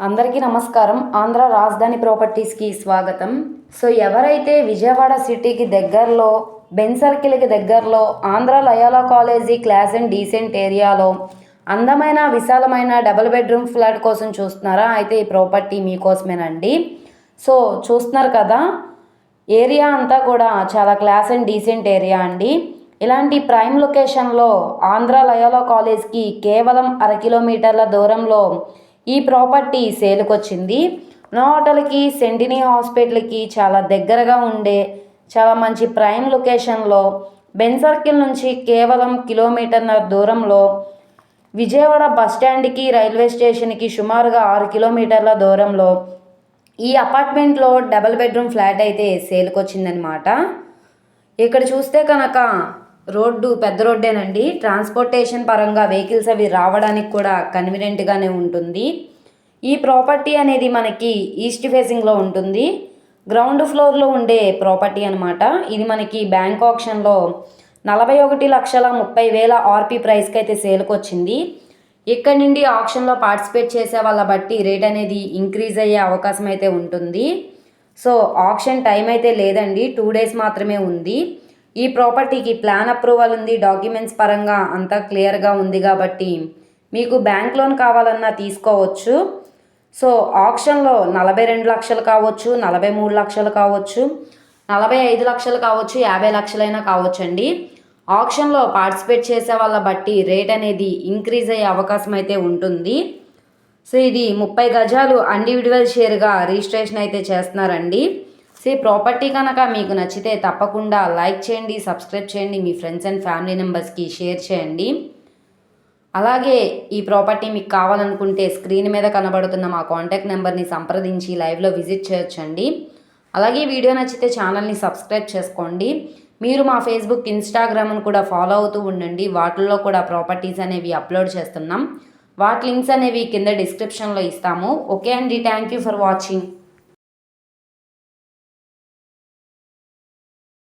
అందరికీ నమస్కారం. ఆంధ్ర రాజధాని ప్రాపర్టీస్కి స్వాగతం. సో ఎవరైతే విజయవాడ సిటీకి దగ్గరలో బెన్ సర్కిల్కి దగ్గరలో Andhra Loyola college class and decent ఏరియాలో అందమైన విశాలమైన డబుల్ బెడ్రూమ్ ఫ్లాట్ కోసం చూస్తున్నారా? అయితే ఈ ప్రాపర్టీ మీకోసమేనండి. సో చూస్తున్నారు కదా ఏరియా అంతా కూడా చాలా క్లాస్ అండ్ డీసెంట్ ఏరియా అండి. ఇలాంటి ప్రైమ్ లొకేషన్లో ఆంధ్ర లయోలా కాలేజ్కి కేవలం అర కిలోమీటర్ల దూరంలో ఈ ప్రాపర్టీ సేలుకొచ్చింది. వచ్చింది నోటలకి సెంటినీ హాస్పిటల్కి చాలా దగ్గరగా ఉండే చాలా మంచి ప్రైమ్ లొకేషన్లో బెన్ సర్కిల్ నుంచి కేవలం కిలోమీటర్ల దూరంలో విజయవాడ బస్ స్టాండ్కి రైల్వే స్టేషన్కి సుమారుగా ఆరు కిలోమీటర్ల దూరంలో ఈ అపార్ట్మెంట్లో డబల్ బెడ్రూమ్ ఫ్లాట్ అయితే సేల్కి వచ్చిందనమాట ఇక్కడ చూస్తే కనుక రోడ్డు పెద్ద రోడ్డేనండి. ట్రాన్స్పోర్టేషన్ పరంగా వెహికల్స్ అవి రావడానికి కూడా కన్వీనియంట్గానే ఉంటుంది. ఈ ప్రాపర్టీ అనేది మనకి ఈస్ట్ ఫేసింగ్లో ఉంటుంది. గ్రౌండ్ ఫ్లోర్లో ఉండే ప్రాపర్టీ అనమాట ఇది మనకి బ్యాంక్ ఆప్షన్లో నలభై ఒకటి లక్షల ముప్పై వేల ఆర్పీ ప్రైస్కి అయితే సేల్కి వచ్చింది ఇక్కడ నుండి ఆప్షన్లో పార్టిసిపేట్ చేసే వాళ్ళ బట్టి రేట్ అనేది ఇంక్రీజ్ అయ్యే అవకాశం అయితే ఉంటుంది. సో ఆప్షన్ టైం అయితే లేదండి. టూ డేస్ మాత్రమే ఉంది. ఈ ప్రాపర్టీకి ప్లాన్ అప్రూవల్ ఉంది డాక్యుమెంట్స్ పరంగా అంతా క్లియర్గా ఉంది కాబట్టి మీకు బ్యాంక్ లోన్ కావాలన్నా తీసుకోవచ్చు. సో ఆప్షన్లో నలభై రెండు లక్షలు కావచ్చు నలభై మూడు లక్షలు కావచ్చు నలభై ఐదు లక్షలు కావచ్చు యాభై లక్షలైనా కావచ్చు అండి ఆప్షన్లో పార్టిసిపేట్ చేసే వాళ్ళ బట్టి రేట్ అనేది ఇంక్రీజ్ అయ్యే అవకాశం అయితే ఉంటుంది. సో ఇది ముప్పై గజాలు ఇండివిజువల్ షేర్గా రిజిస్ట్రేషన్ అయితే చేస్తున్నారండి. సే ప్రాపర్టీ కనుక మీకు నచ్చితే తప్పకుండా లైక్ చేయండి సబ్స్క్రైబ్ చేయండి మీ ఫ్రెండ్స్ అండ్ ఫ్యామిలీ మెంబర్స్కి షేర్ చేయండి. అలాగే ఈ ప్రాపర్టీ మీకు కావాలనుకుంటే స్క్రీన్ మీద కనబడుతున్న మా కాంటాక్ట్ నెంబర్ని సంప్రదించి లైవ్లో విజిట్ చేయొచ్చండి. అలాగే వీడియో నచ్చితే ఛానల్ని సబ్స్క్రైబ్ చేసుకోండి. మీరు మా ఫేస్బుక్ ఇన్స్టాగ్రామ్ను కూడా ఫాలో అవుతూ ఉండండి. వాటిల్లో కూడా ప్రాపర్టీస్ అనేవి అప్లోడ్ చేస్తున్నాం. వాటి లింక్స్ అనేవి కింద డిస్క్రిప్షన్లో ఇస్తాము. ఓకే అండి. Thank you for watching.